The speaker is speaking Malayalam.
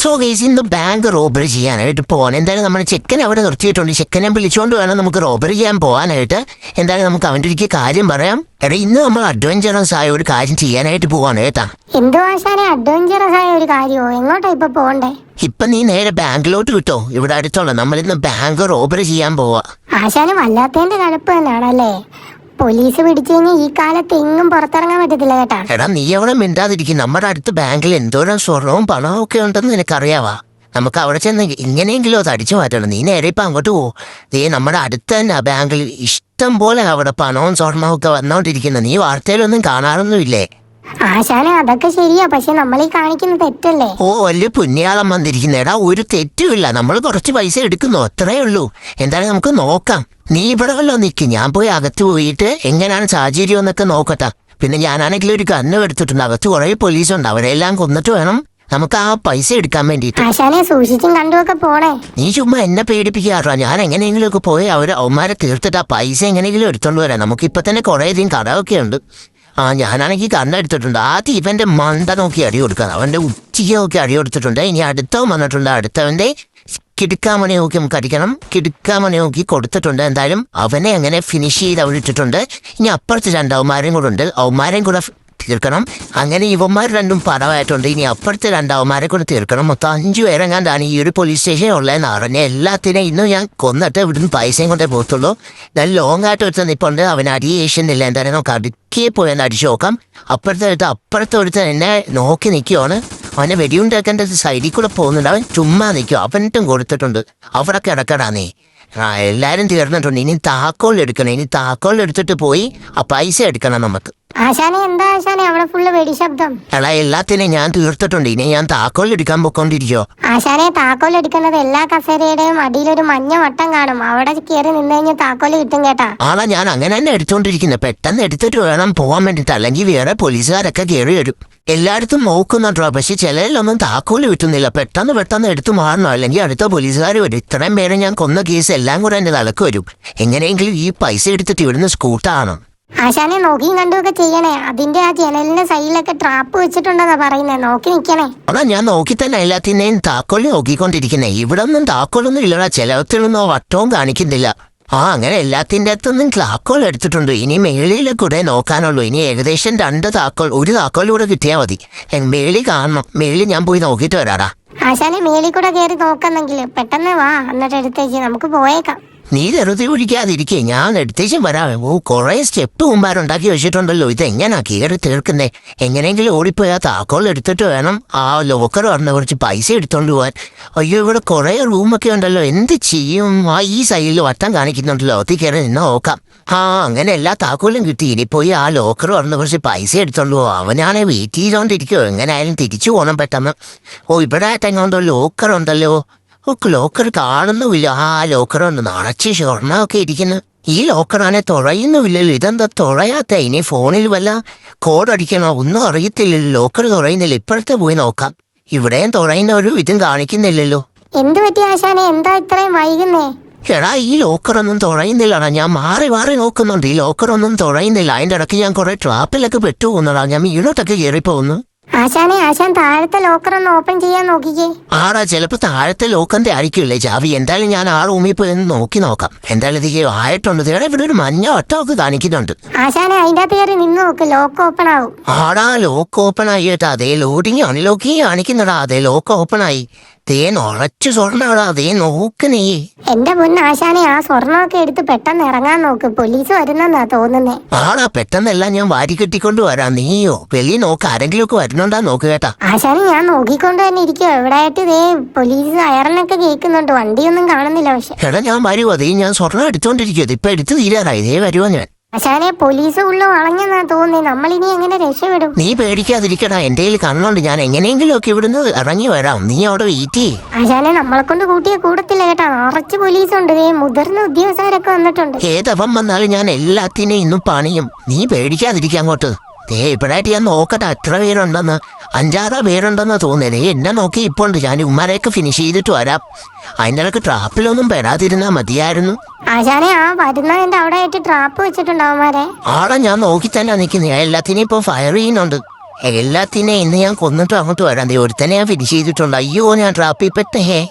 സോ കേസ് ഇന്ന് ബാങ്ക് റോബറി ചെയ്യാനായിട്ട് പോകാൻ എന്തായാലും നമ്മുടെ ചെക്കൻ അവിടെ നിർത്തിയിട്ടുണ്ട്. ചെക്കനെ വിളിച്ചുകൊണ്ട് വേണം നമുക്ക് റോബറി ചെയ്യാൻ പോകാനായിട്ട് എന്തായാലും നമുക്ക് അവന്റെ ഒരിക്കൽ കാര്യം പറയാം. എടാ ഇന്ന് നമ്മൾ അഡ്വഞ്ചറസ് ആയ ഒരു കാര്യം ചെയ്യാനായിട്ട് പോവാണ് കേട്ടാ. എന്തു ആശാനെ അഡ്വഞ്ചറസ് ആയ ഒരു കാര്യമോ എങ്ങോട്ടാ ഇപ്പൊ നീ നേരെ ബാങ്കിലോട്ട് കിട്ടോ ഇവിടെ അടുത്തുള്ള നമ്മളിന്ന് ബാങ്ക് റോബറി ചെയ്യാൻ പോവാ. ആശാന് വല്ലാത്തതിന്റെ കഴപ്പ് തന്നെയാണല്ലേ? പോലീസ് പിടിച്ചു കഴിഞ്ഞാൽ ഈ കാലത്ത് എങ്ങും പുറത്തിറങ്ങാൻ പറ്റത്തില്ല കേട്ടാ. എടാ നീ അവിടെ മിണ്ടാതിരിക്കും. നമ്മുടെ അടുത്ത് ബാങ്കിൽ എന്തോരം സ്വർണവും പണവും ഒക്കെ ഉണ്ടെന്ന് നിനക്കറിയാവാ. നമുക്ക് അവിടെ ചെന്ന് ഇങ്ങനെയെങ്കിലും അത് അടിച്ചു മാറ്റണം. നീ നേരെ ഇപ്പൊ അങ്ങോട്ട് പോ. ദേ നമ്മുടെ അടുത്ത് തന്നെ ബാങ്കിൽ ഇഷ്ടം പോലെ അവിടെ പണവും സ്വർണവും ഒക്കെ വന്നോണ്ടിരിക്കുന്നു. നീ വാർത്തയിലൊന്നും കാണാറൊന്നുമില്ലേ? ആശാനെ അതൊക്കെ ശരിയാ. പക്ഷെ നമ്മൾ ഈ കാണിക്കുന്ന തെറ്റല്ലേ? ഓ വലിയ പുണ്യാളം വന്നിരിക്കുന്ന എടാ ഒരു തെറ്റുമില്ല. നമ്മൾ കുറച്ച് പൈസ എടുക്കുന്നു. അത്രേ ഉള്ളൂ. എന്തായാലും നമുക്ക് നോക്കാം. നീ ഇവിടെ വല്ലോ നിൽക്ക് ഞാൻ പോയി അകത്ത് പോയിട്ട് എങ്ങനെയാണ് സാഹചര്യം എന്നൊക്കെ നോക്കട്ടെ. പിന്നെ ഞാനാണെങ്കിൽ ഒരു കണ്ണ് എടുത്തിട്ടുണ്ട്. അകത്ത് കുറേ പോലീസുണ്ട്. അവരെല്ലാം കൊന്നിട്ട് വേണം നമുക്ക് ആ പൈസ എടുക്കാൻ വേണ്ടിട്ട് ആശാനെ സൂക്ഷിച്ചും കണ്ടുമൊക്കെ പോണേ. നീ ചുമ്മാ എന്നെ പേടിപ്പിക്കാറോ. ഞാൻ എങ്ങനെയെങ്കിലും ഒക്കെ പോയി അവർ അവന്മാരെ തീർത്തിട്ട് ആ പൈസ എങ്ങനെയെങ്കിലും എടുത്തോണ്ട് വരാം. നമുക്ക് ഇപ്പൊ തന്നെ കുറേ അധികം കടമൊക്കെ ഉണ്ട്. ആ ഞാനാണെങ്കിൽ കണ്ണെടുത്തിട്ടുണ്ട് ആദ്യം ഇവന്റെ മണ്ട നോക്കി അടി കൊടുക്കാൻ അവന്റെ ഉച്ചയ്ക്ക് അടി കൊടുത്തിട്ടുണ്ട്. ഇനി അടുത്തവൻ വന്നിട്ടുണ്ട്. അടുത്തവന്റെ കിടുക്കാമണി നോക്കി നമുക്ക് അടിക്കണം. കിടുക്കാമണി നോക്കി കൊടുത്തിട്ടുണ്ട്. എന്തായാലും അവനെ അങ്ങനെ ഫിനിഷ് ചെയ്ത് അവിടെ ഇട്ടിട്ടുണ്ട്. ഇനി അപ്പുറത്ത് രണ്ട് അവന്മാരും കൂടെ ഉണ്ട്. അവന്മാരെയും കൂടെ തീർക്കണം. അങ്ങനെ ഇവന്മാർ രണ്ടും പടമായിട്ടുണ്ട്. ഇനി അപ്പുറത്തെ രണ്ടാവന്മാരെ കൊണ്ട് തീർക്കണം. മൊത്തം അഞ്ചു പേരെങ്ങാണ്ടാണ് ഈ ഒരു പോലീസ് സ്റ്റേഷൻ ഉള്ളതെന്ന് അറിഞ്ഞ എല്ലാത്തിനെയും ഇന്നും ഞാൻ കൊന്നിട്ട് ഇവിടുന്ന് പൈസയും കൊണ്ടേ പോകത്തുള്ളൂ നല്ല ലോങ് ആയിട്ട് ഒരുത്തൻ നിൽപ്പുണ്ട് അവൻ അടിയേഷ്യനില്ല എന്തായാലും നമുക്ക് അടുക്കേ പോയി ഒന്ന് അടിച്ചു നോക്കാം. അപ്പുറത്തെ അടുത്ത് അപ്പുറത്തെ ഒരുത്തൻ എന്നെ നോക്കി നിൽക്കുവാണ് അവനെ വെടിയുണ്ടാക്കേണ്ട സൈഡിൽ കൂടെ പോകുന്നുണ്ട്. അവൻ ചുമ്മാ നിൽക്കും അവനിട്ടും കൊടുത്തിട്ടുണ്ട്. അവിടെ കിടക്കടാ നീ ആ എല്ലാവരും തീർന്നിട്ടുണ്ട്. ഇനി താക്കോൽ എടുക്കണം. ഇനി താക്കോൽ എടുത്തിട്ട് പോയി ആ പൈസ എടുക്കണം നമുക്ക്. ആശാനെ എന്താ ആശാനെ? അവിടെ ഫുള്ള് വെടിശബ്ദം എടാ എല്ലാത്തിനെയും ഞാൻ തീർത്തിട്ടുണ്ട്. ഇനി ഞാൻ താക്കോൽ എടുക്കാൻ പൊക്കോണ്ടിരിക്കോ ആശാനെ താക്കോൽ എടുക്കുന്നത് എല്ലാ കസേരയുടെയും അടിയിലൊരു മഞ്ഞ വട്ടം കാണും. അവിടെ കയറി നിന്ന് കഴിഞ്ഞാൽ താക്കോൽ കിട്ടും കേട്ടാ. ആളാ ഞാൻ അങ്ങനെ തന്നെ എടുത്തോണ്ടിരിക്കുന്നത് പെട്ടെന്ന് എടുത്തിട്ട് വേണം പോവാൻ വേണ്ടിട്ട്. അല്ലെങ്കിൽ വേറെ പോലീസുകാരൊക്കെ കയറി വരും. എല്ലായിടത്തും നോക്കുന്നുണ്ടോ? പക്ഷെ ചിലരിലൊന്നും താക്കോൽ കിട്ടുന്നില്ല. പെട്ടെന്ന് പെട്ടെന്ന് എടുത്തു മാറണോ. അല്ലെങ്കിൽ അടുത്ത പോലീസുകാർ വരും. ഇത്രയും പേരെ ഞാൻ കൊന്ന കേസ് എല്ലാം കൂടെ എന്റെ തലക്ക് വരും. എങ്ങനെയെങ്കിലും ഈ പൈസ എടുത്തിട്ട് ഇവിടുന്ന് സ്കൂട്ടാണ്. ആശാനെ നോക്കിയും കണ്ടുമൊക്കെ ചെയ്യണേ. അതിന്റെ ആ ജനലിന്റെ സൈഡിലൊക്കെ ട്രാപ്പ് വെച്ചിട്ടുണ്ടെന്നാ പറയുന്നത് നോക്കി നിക്കണേ. അതാ ഞാൻ നോക്കി തന്നെ എല്ലാത്തിനെയും താക്കോൽ നോക്കിക്കൊണ്ടിരിക്കുന്നേ. ഇവിടെ ഒന്നും താക്കോലൊന്നും ഇല്ലടാ. ചിലവത്തിലൊന്നും വട്ടവും കാണിക്കുന്നില്ല. ആ അങ്ങനെ എല്ലാത്തിന്റെ അടുത്തൊന്നും താക്കോൽ എടുത്തിട്ടുണ്ട്. ഇനി മേളിയിലെ കൂടെ നോക്കാനുള്ളൂ. ഇനി ഏകദേശം രണ്ട് താക്കോൽ ഒരു താക്കോലൂടെ കിട്ടിയാൽ മതി. എ, മേളി കാണണം. മേളി ഞാൻ പോയി നോക്കിയിട്ട് വരാടാ. ആശാനെ മേളിൽ കൂടെ കയറി നോക്കുന്നെങ്കിൽ പെട്ടെന്ന് വാ. എന്നിട്ട് എടുത്തേക്ക് നമുക്ക് പോയേക്കാം. നീ വെറുതെ ഒഴിക്കാതിരിക്കേ. ഞാൻ എടുത്തേച്ചും വരാം. ഓ കുറേ സ്റ്റെപ്പ് മുമ്പാരുണ്ടാക്കി വെച്ചിട്ടുണ്ടല്ലോ. ഇത് എങ്ങനാ കീറി തീർക്കുന്നേ? എങ്ങനെയെങ്കിലും ഓടിപ്പോയി ആ താക്കോൽ എടുത്തിട്ട് വേണം ആ ലോക്കർ പറഞ്ഞ കുറച്ച് പൈസ എടുത്തോണ്ട് പോവാൻ. അയ്യോ ഇവിടെ കുറേ റൂമൊക്കെ ഉണ്ടല്ലോ. എന്ത് ചെയ്യും? ആ ഈ സൈഡിൽ വട്ടം കാണിക്കുന്നുണ്ടല്ലോ. ഒത്തി കയറി നിന്ന് നോക്കാം. ആ അങ്ങനെ എല്ലാ താക്കോലും കിട്ടി. ഇനി പോയി ആ ലോക്കർ പറഞ്ഞ കുറച്ച് പൈസ എടുത്തോണ്ട് പോവാം. അവനാണെ വെയിറ്റ് ചെയ്തോണ്ടിരിക്കുവോ. എങ്ങനെയായാലും തിരിച്ചു പോകണം പെട്ടെന്ന്. ഓ ഇവിടെ ആയിട്ടെങ്ങാണ്ടോ ലോക്കർ ഉണ്ടല്ലോ. ലോക്കർ കാണുന്നുമില്ല. ആ ലോക്കർ ഒന്ന് നിറച്ച് ഷൊർണൊക്കെ ഇരിക്കുന്നു. ഈ ലോക്കറാനെ തുഴയുന്നുമില്ലല്ലോ ഇതെന്താ തുഴയാത്ത ഇനി ഫോണിൽ വല്ല കോഡ് അടിക്കണോ? ഒന്നും അറിയത്തില്ലല്ലോ. ലോക്കർ തുഴയുന്നില്ല ഇപ്പോഴത്തെ പോയി നോക്കാം. ഇവിടെയും തുഴയുന്ന ഒരു ഇതും കാണിക്കുന്നില്ലല്ലോ. എന്ത് പറ്റി ആശാനെ? എന്താ ഇത്രയും വൈകുന്നേ? എടാ ഈ ലോക്കറൊന്നും തുഴയുന്നില്ലടാ ഞാൻ മാറി മാറി നോക്കുന്നുണ്ട്. ഈ ലോക്കറൊന്നും തുഴയുന്നില്ല അതിന്റെ ഇടയ്ക്ക് ഞാൻ കുറെ ട്രാപ്പിലൊക്കെ പെട്ടു പോകുന്നടാ. ഞാൻ വീണോട്ടൊക്കെ കയറി പോകുന്നു ആശാനെ ആശാൻ താഴത്തെ ലോക്കർ ഒന്ന് ഓപ്പൺ ചെയ്യാൻ നോക്കിക്കേ. ആടാ ചിലപ്പോ താഴത്തെ ലോക്കറിന്റെ ആയിരിക്കില്ലേ ചാവി? എന്തായാലും ഞാൻ ആ റൂമിൽ പോയി ഒന്ന് നോക്കി നോക്കാം. എന്തായാലും ഇത് ആയിട്ടുണ്ട്. ഇവിടെ ഇവിടെ ഒരു മഞ്ഞ ഒട്ടമൊക്കെ കാണിക്കുന്നുണ്ട്. ആശാനെ അതിന്റെ അകത്ത് കയറി നിന്ന് നോക്ക്. ലോക്ക് ഓപ്പൺ ആവും. ആടാ ലോക്ക് ഓപ്പൺ ആയി കേട്ടാ. അതേ ലോഡിങ് അൺലോക്കിങ് കാണിക്കുന്നടാ. അതേ ലോക്ക് ഓപ്പൺ ആയി. തേ ഉറച്ചു സ്വർണടാ ദേ നോക്ക് നീ. എന്റെ മുൻ ആശാനെ ആ സ്വർണമൊക്കെ എടുത്ത് പെട്ടെന്ന് ഇറങ്ങാൻ നോക്ക്. പോലീസ് വരുന്നെന്നാ തോന്നുന്നേ. ആടാ പെട്ടെന്നെല്ലാം ഞാൻ വാരി കെട്ടിക്കൊണ്ട് വരാം. നീയോ വെളി നോക്ക് ആരെങ്കിലും ഒക്കെ വരുന്നുണ്ടാ നോക്ക് കേട്ടാ. ആശാനെ ഞാൻ നോക്കിക്കൊണ്ട് തന്നെ ഇരിക്കുവോ. എവിടെയായിട്ട് ആയിട്ട് ഇതേ പോലീസ് അയറിനൊക്കെ കേൾക്കുന്നുണ്ട്. വണ്ടിയൊന്നും കാണുന്നില്ല പക്ഷെ. എടാ ഞാൻ വരുവോ. അതേ ഞാൻ സ്വർണം എടുത്തോണ്ടിരിക്കുവോ. ഇപ്പൊ എടുത്ത് തീരാറായി. ഇതേ വരുവോ ഞാൻ. ആശാനെ പോലീസ് ഉള്ളു വളഞ്ഞെന്നാ തോന്നുന്നേ. നമ്മളിനി എങ്ങനെ രക്ഷപ്പെടും? നീ പേടിക്കാതിരിക്കടാ. എന്റെ കയ്യിൽ കണ്ണുണ്ട്. ഞാൻ എങ്ങനെയെങ്കിലും ഒക്കെ ഇവിടുന്ന് ഇറങ്ങി വരാം. നീ അവിടെ വെയിറ്റ് ആശാനെ നമ്മളെ കൊണ്ട് കൂട്ടിയ കൂടത്തില്ല കേട്ടാ. നിറച്ച് പോലീസ് ഉണ്ട് മുതിർന്ന ഉദ്യോഗസ്ഥരൊക്കെ വന്നിട്ടുണ്ട്. ഏതവൻ വന്നാലും ഞാൻ എല്ലാത്തിനെയും ഇന്നും പണിയും. നീ പേടിക്കാതിരിക്കാം അങ്ങോട്ട്. ദേ ഇപ്പോഴായിട്ട് ഞാൻ നോക്കട്ടെ എത്ര പേരുണ്ടെന്ന് അഞ്ചാറ് പേരുണ്ടെന്ന് തോന്നുന്നത് ദേ എന്നെ നോക്കി ഇപ്പോൾ ഉണ്ട് ഞാൻ ഉമ്മാരെയൊക്കെ ഫിനിഷ് ചെയ്തിട്ട് വരാം. അതിന്റെ ഇടയ്ക്ക് ട്രാപ്പിലൊന്നും പെടാതിരുന്നാ മതിയായിരുന്നു. ആശാനെ ആ വരുന്നതിന്റെ അവിടെ ആയിട്ട് ട്രാപ്പ് വെച്ചിട്ടുണ്ട് അവന്മാരെ ആളെ ഞാൻ നോക്കി തന്നെ നിൽക്കുന്നത് ഞാൻ എല്ലാത്തിനെയും ഇപ്പോൾ ഫയർ ചെയ്യുന്നുണ്ട്. എല്ലാത്തിനെയും ഇന്ന് ഞാൻ കൊന്നിട്ട് അങ്ങോട്ട് വരാം. ദേ ഒരുത്തനെ ഞാൻ ഫിനിഷ് ചെയ്തിട്ടുണ്ട്. അയ്യോ ഞാൻ ട്രാപ്പിൽ പെട്ടേ.